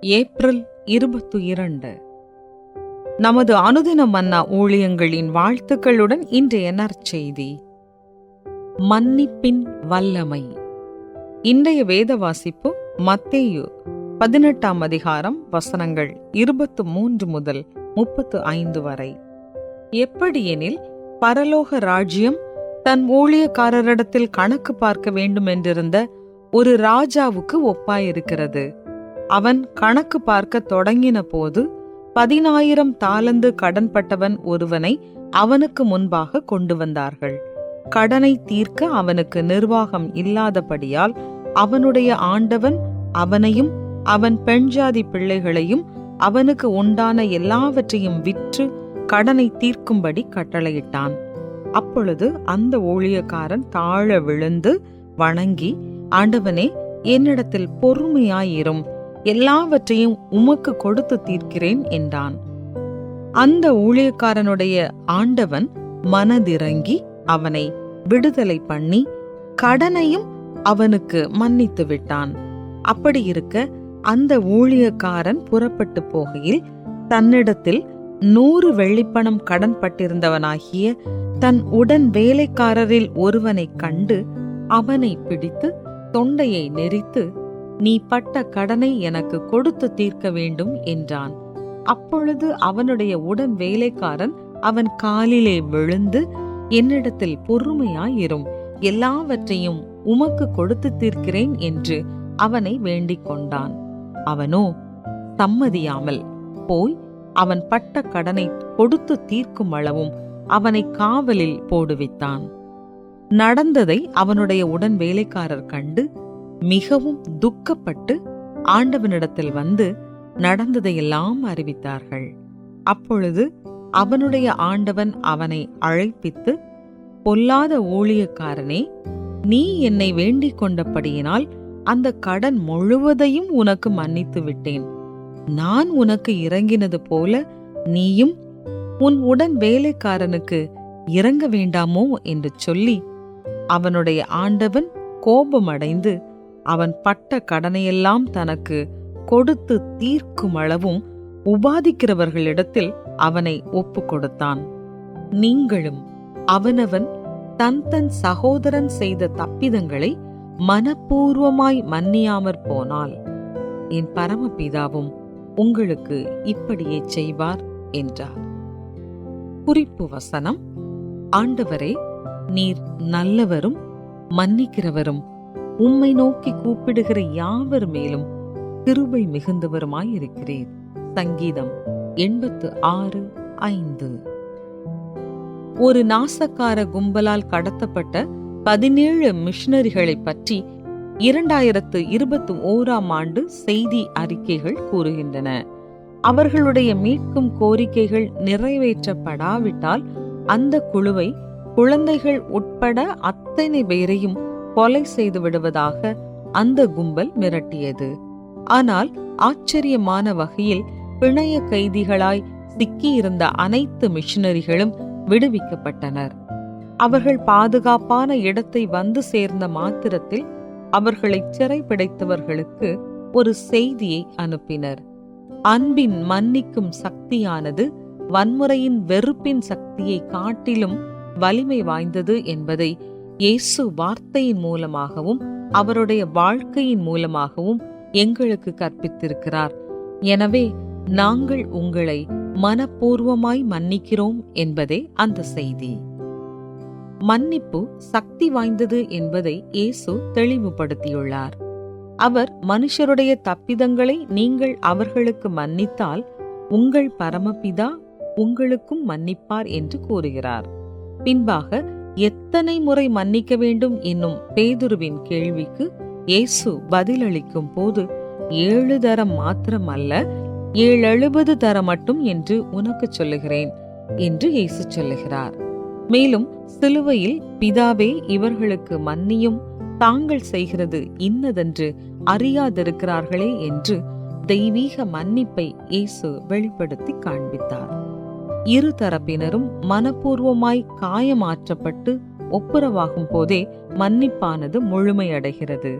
April இருபத்து இரண்டு. நமது அனுதின மன்னா ஊழியங்களின் வாழ்த்துக்களுடன் இன்றைய நற்செய்தி. மன்னிப்பின் வல்லமை. இன்றைய வேத வாசிப்பு மத்தேயு பதினெட்டாம் அதிகாரம் வசனங்கள் இருபத்து மூன்று முதல் முப்பத்து ஐந்து வரை. எப்படியெனில் பரலோக ராஜ்யம் தன் ஊழியக்காரரிடத்தில் கணக்கு பார்க்க வேண்டும் என்றிருந்த ஒரு ராஜாவுக்கு ஒப்பாயிருக்கிறது. அவன் கணக்கு பார்க்க தொடங்கின போது பதினாயிரம் தாளந்து கடன்பட்டவன் ஒருவனை அவனுக்கு முன்பாக கொண்டு வந்தார்கள் கடனை தீர்க்க அவனுக்கு நிர்வாகம் இல்லாதபடியால் அவனுடைய ஆண்டவன் அவனையும் அவன் பெண்ஜாதி பிள்ளைகளையும் அவனுக்கு உண்டான எல்லாவற்றையும் விற்று கடனை தீர்க்கும்படி கட்டளையிட்டான். அப்பொழுது அந்த ஊழியக்காரன் தாழ விழுந்து வணங்கி ஆண்டவனே என்னிடத்தில் பொறுமையாயிரும். எல்லாவற்றையும் உமக்கு கொடுத்து தீர்க்கிறேன் என்றான். அந்த ஊழியக்காரனுடைய ஆண்டவன் மனதிறங்கி அவனை விடுதலை பண்ணி கடனையும் அவனுக்கு மன்னித்து விட்டான். அப்படி இருக்க அந்த ஊழியக்காரன் புறப்பட்டு போகையில் தன்னிடத்தில் நூறு வெள்ளிப்பணம் கடன் பட்டிருந்தவனாகிய தன் உடன் வேலைக்காரரில் ஒருவனைக் கண்டு அவனை பிடித்து தொண்டையை நெரித்து நீ பட்ட கடனை எனக்கு கொடுத்து தீர்க்க வேண்டும் என்றான். அப்பொழுது அவனுடைய உடன் வேலைக்காரன் அவன் காலிலே விழுந்து என்னிடத்தில் பொறுமையாயிரும். எல்லாவற்றையும் உமக்கு கொடுத்து தீர்க்கிறேன் என்று அவனை வேண்டிக் கொண்டான். அவனோ சம்மதியாமல் போய் அவன் பட்ட கடனை கொடுத்து தீர்க்கும் அளவும் அவனை காவலில் போடுவித்தான். நடந்ததை அவனுடைய உடன் வேலைக்காரர் கண்டு மிகவும் துக்கப்பட்டு ஆண்டவனிடத்தில் வந்து நடந்ததையெல்லாம் அறிவித்தார்கள். அப்பொழுது அவனுடைய ஆண்டவன் அவனை அழைப்பித்து பொல்லாத ஊழியக்காரனே நீ என்னை வேண்டிக் கொண்டபடியினால் அந்த கடன் முழுவதையும் உனக்கு மன்னித்து விட்டேன். நான் உனக்கு இறங்கினது போல நீயும் உன் உடன் வேலைக்காரனுக்கு இறங்க வேண்டாமோ? என்று சொல்லி அவனுடைய ஆண்டவன் கோபமடைந்து அவன் பட்ட கடனையெல்லாம் தனக்கு கொடுத்து தீர்க்கும் அளவும் உபாதிக்கிறவர்களிடத்தில் அவனை ஒப்பு கொடுத்தான் நீங்களும் அவனவன் தன் தன் சகோதரன் செய்த தப்பிதங்களை மனப்பூர்வமாய் மன்னியாமற் போனால் என் பரமபிதாவும் உங்களுக்கு இப்படியே செய்வார் என்றார். குறிப்பு வசனம் ஆண்டவரே நீர் நல்லவரும் மன்னிக்கிறவரும் உம்மை நோக்கி கூப்பிடுகிற யாவர் மேலும் கிருபை மிகுந்தவருமாயிருக்கிறீர். சங்கீதம் எண்பத்து ஆறு ஐந்து. ஒரு நாசக்கார கும்பலால் கடத்தப்பட்ட பதினேழு மிஷனரிகளை பற்றி இரண்டாயிரத்து இருபத்தி ஓராம் ஆண்டு செய்தி அறிக்கைகள் கூறுகின்றன. அவர்களுடைய மீட்கும் கோரிக்கைகள் நிறைவேற்றப்படாவிட்டால் அந்த குழுவை குழந்தைகள் உட்பட அத்தனை பேரையும் கொலை செய்து விடுவதாக அந்த கும்பல் மிரட்டியது. ஆனால் ஆச்சரியமான வகையில் பிணைய கைதிகளாய் சிக்கியிருந்த அனைத்து மிஷனரிகளும் விடுவிக்கப்பட்டனர். அவர்கள் பாதுகாப்பான இடத்தை வந்து சேர்ந்த மாத்திரத்தில் அவர்களை சிறைப்பிடித்தவர்களுக்கு ஒரு செய்தியை அனுப்பினர். அன்பின் மன்னிக்கும் சக்தியானது வன்முறையின் வெறுப்பின் சக்தியை காட்டிலும் வலிமை வாய்ந்தது என்பதை இயேசு வார்த்தையின் மூலமாகவும் அவருடைய வாழ்க்கையின் மூலமாகவும் எங்களுக்கு கற்பித்திருக்கிறார். எனவே நாங்கள் உங்களை மனப்பூர்வமாய் மன்னிக்கிறோம் என்பதே அந்த செய்தி. மன்னிப்பு சக்தி வாய்ந்தது என்பதை இயேசு தெளிவுபடுத்தியுள்ளார். அவர் மனுஷருடைய தப்பிதங்களை நீங்கள் அவர்களுக்கு மன்னித்தால் உங்கள் பரமபிதா உங்களுக்கும் மன்னிப்பார் என்று கூறுகிறார். பின்பாக எத்தனை முறை மன்னிக்க வேண்டும் என்னும் பேதுருவின் கேள்விக்கு இயேசு பதிலளிக்கும் போது ஏழு தரம் மாத்திரம் அல்ல ஏழெழுபது தரம் மட்டும் என்று உனக்கு சொல்லுகிறேன் என்று இயேசு சொல்லுகிறார். மேலும் சிலுவையில் பிதாவே இவர்களுக்கு மன்னியும் தாங்கள் செய்கிறது இன்னதென்று அறியாதிருக்கிறார்களே என்று தெய்வீக மன்னிப்பை இயேசு வெளிப்படுத்தி காண்பித்தார். இரு தரப்பினரும் மனப்பூர்வமாய் காயமாற்றப்பட்டு ஒப்புரவாகும் போதே மன்னிப்பானது முழுமையடைகிறது.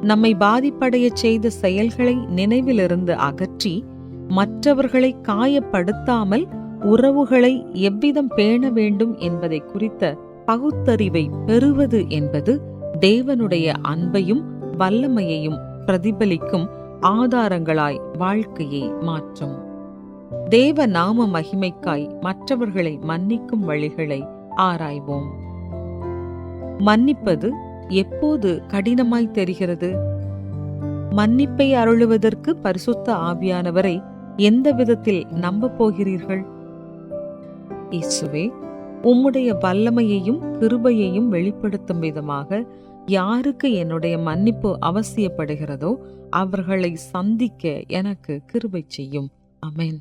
நம்மை பாதிப்படையச் செய்த செயல்களை நினைவிலிருந்து அகற்றி மற்றவர்களை காயப்படுத்தாமல் உறவுகளை எவ்விதம் பேண வேண்டும் என்பதை குறித்த பகுத்தறிவை பெறுவது என்பது தேவனுடைய அன்பையும் வல்லமையையும் பிரதிபலிக்கும் ஆதாரங்களாய் வாழ்க்கையை மாற்றும். தேவ நாம மகிமைக்காய் மற்றவர்களை மன்னிக்கும் வழிகளை ஆராய்வோம். மன்னிப்பது எப்போது கடினமாய் தெரிகிறது? மன்னிப்பை அருளுவதற்கு பரிசுத்த ஆவியானவரை எந்த விதத்தில் நம்ப போகிறீர்கள்? இயேசுவே உம்முடைய வல்லமையையும் கிருபையையும் வெளிப்படுத்தும் விதமாக யாருக்கு என்னுடைய மன்னிப்பு அவசியப்படுகிறதோ அவர்களை சந்திக்க எனக்கு கிருபை செய்யும். அமேன்